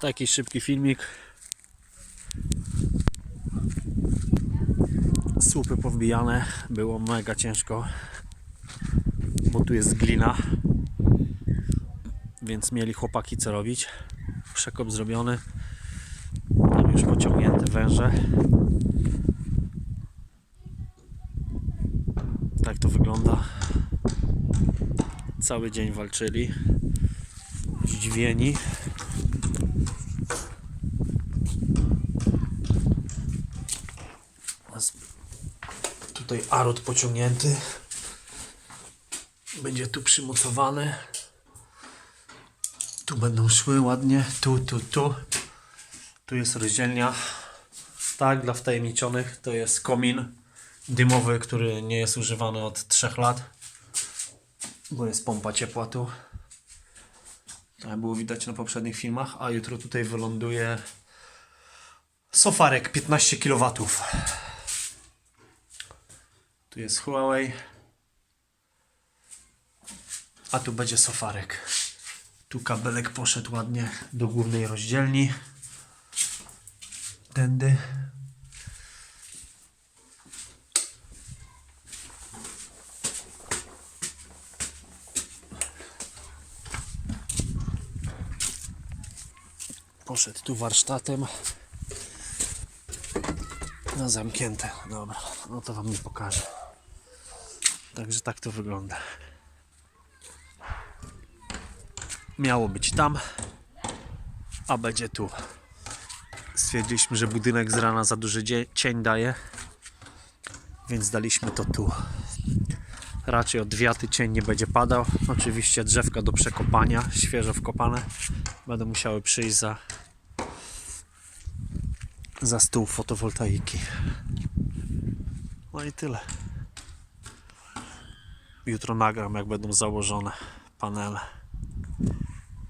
Taki szybki filmik. Słupy powbijane. Było mega ciężko. Bo tu jest glina. Więc mieli chłopaki co robić. Przekop zrobiony. Tam już pociągnięte węże. Tak to wygląda. Cały dzień walczyli. Zdziwieni. Tutaj arot pociągnięty. Będzie tu przymocowany. Tu będą szły ładnie. Tu, tu, tu. Tu jest rozdzielnia. Tak, dla wtajemniczonych to jest komin dymowy, który nie jest używany od 3 lat. Bo jest pompa ciepła tu. Tak było widać na poprzednich filmach. A jutro tutaj wyląduje sofarek 15 kW. Tu jest Huawei. A tu będzie sofarek. Tu kabelek poszedł ładnie do głównej rozdzielni. Tędy. Poszedł tu warsztatem. No zamknięte. Dobra, no to wam nie pokażę. Także tak to wygląda. Miało być tam, a będzie tu. Stwierdziliśmy, że budynek z rana za duży cień daje, więc daliśmy to tu. Raczej od wiaty cień nie będzie padał. Oczywiście drzewka do przekopania, świeżo wkopane. Będą musiały przyjść za, za stół fotowoltaiki. No i tyle. Jutro nagram, jak będą założone panele.